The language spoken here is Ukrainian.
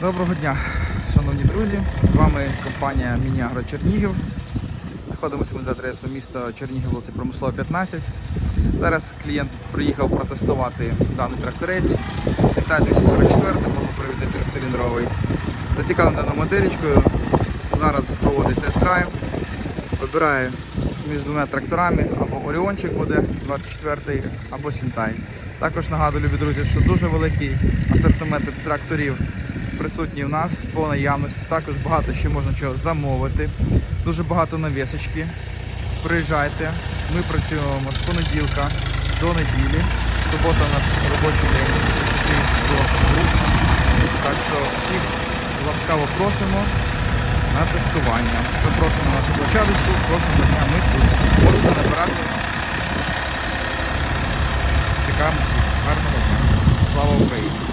Доброго дня, шановні друзі. З вами компанія Мініагро Чернігів. Знаходимося ми за адресою міста Чернігів, вулиця Промислова 15. Зараз клієнт приїхав протестувати даний тракторець. Віталій 244, повнопривідний трьохциліндровий. Зацікавлений даною моделічкою. Зараз проводить тест-драйв. Вибирає між двома тракторами або Оріончик буде 24-й, або Сінтай. Також нагадую, любі друзі, що дуже великий асортимент тракторів присутній в нас по наявності. Також багато ще можна чого замовити. Дуже багато навісочки. Приїжджайте. Ми працюємо з понеділка до неділі. Субота у нас робочий день з 10 до 2. Так що всіх ласкаво просимо на тестування. Запрошуємо на нашу площадочку. Кожного дня ми тут. Можете набирати. Чекаємо всіх. Гарного дня. Слава Україні!